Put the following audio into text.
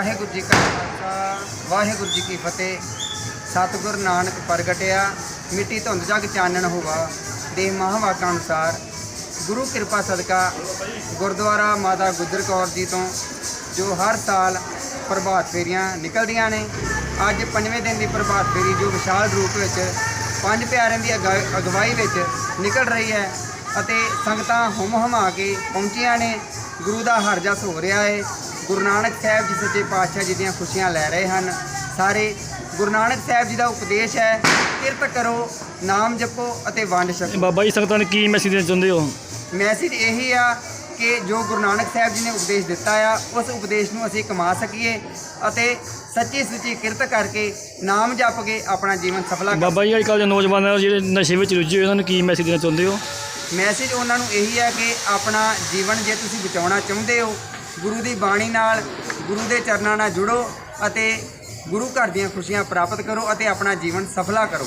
ਵਾਹਿਗੁਰੂ ਜੀ ਕਾ ਖਾਲਸਾ, ਵਾਹਿਗੁਰੂ ਜੀ ਕੀ ਫਤਿਹ। ਸਤਿਗੁਰ ਨਾਨਕ ਪ੍ਰਗਟਿਆ, ਮਿੱਟੀ ਧੁੰਦ ਜਗ ਚਾਨਣ ਹੋਵਾ, ਦੇ ਮਹਾਵਾਕਾਂ ਅਨੁਸਾਰ। ਗੁਰੂ ਕਿਰਪਾ ਸਦਕਾ ਗੁਰਦੁਆਰਾ ਮਾਤਾ ਗੁਜਰ ਕੌਰ ਜੀ ਤੋਂ, ਜੋ ਹਰ ਸਾਲ ਪ੍ਰਭਾਤ ਫੇਰੀਆਂ ਨਿਕਲਦੀਆਂ ਨੇ, ਅੱਜ ਪੰਜਵੇਂ ਦਿਨ ਦੀ ਪ੍ਰਭਾਤ ਫੇਰੀ, ਜੋ ਵਿਸ਼ਾਲ ਰੂਪ ਵਿੱਚ ਪੰਜ ਪਿਆਰਿਆਂ ਦੀ ਅਗਾ- ਅਗਵਾਈ ਵਿੱਚ ਨਿਕਲ ਰਹੀ ਹੈ ਅਤੇ ਸੰਗਤਾਂ ਹੁਮ ਹੁਮਾ ਕੇ ਪਹੁੰਚੀਆਂ ਨੇ। ਗੁਰੂ ਦਾ ਹਰ ਜਸ ਹੋ ਰਿਹਾ ਹੈ ਗੁਰੂ ਨਾਨਕ ਸਾਹਿਬ ਜੀ ਸੱਚੇ ਪਾਤਸ਼ਾਹ ਜੀ ਦੀਆਂ ਖੁਸ਼ੀਆਂ ਲੈ ਰਹੇ ਹਨ। ਸਾਰੇ ਗੁਰੂ ਨਾਨਕ ਸਾਹਿਬ ਜੀ ਦਾ ਉਪਦੇਸ਼ ਹੈ ਕਿਰਤ ਕਰੋ ਨਾਮ ਜਪੋ ਅਤੇ ਵੰਡ ਛਕੋ। ਬਾਬਾ ਜੀ ਸੰਗਤਾਂ ਨੂੰ ਕੀ ਮੈਸੇਜ ਦੇਣਾ ਚਾਹੁੰਦੇ ਹੋ? ਮੈਸੇਜ ਇਹੀ ਆ ਕਿ ਜੋ ਗੁਰੂ ਨਾਨਕ ਸਾਹਿਬ ਜੀ ਨੇ ਉਪਦੇਸ਼ ਦਿੱਤਾ ਆ ਉਸ ਉਪਦੇਸ਼ ਨੂੰ ਅਸੀਂ ਕਮਾ ਸਕੀਏ ਅਤੇ ਸੱਚੀ ਸੁੱਚੀ ਕਿਰਤ ਕਰਕੇ ਨਾਮ ਜਪ ਕੇ ਆਪਣਾ ਜੀਵਨ ਸਫਲਾ ਕਰ ਬਾਬਾ ਜੀ ਅੱਜ ਕੱਲ੍ਹ ਦੇ ਨੌਜਵਾਨ ਆ ਜਿਹੜੇ ਨਸ਼ੇ ਵਿੱਚ ਰੁੱਝੇ ਹੋਏ ਉਹਨਾਂ ਨੂੰ ਕੀ ਮੈਸੇਜ ਦੇਣਾ ਚਾਹੁੰਦੇ ਹੋ? ਮੈਸੇਜ ਉਹਨਾਂ ਨੂੰ ਇਹੀ ਹੈ ਕਿ ਆਪਣਾ ਜੀਵਨ ਜੇ ਤੁਸੀਂ ਬਚਾਉਣਾ ਚਾਹੁੰਦੇ ਹੋ ਗੁਰੂ ਦੀ ਬਾਣੀ ਨਾਲ, ਗੁਰੂ ਦੇ ਚਰਨਾਂ ਨਾਲ ਜੁੜੋ ਅਤੇ ਗੁਰੂ ਘਰ ਦੀਆਂ ਖੁਸ਼ੀਆਂ ਪ੍ਰਾਪਤ ਕਰੋ ਅਤੇ ਆਪਣਾ ਜੀਵਨ ਸਫਲਾ ਕਰੋ।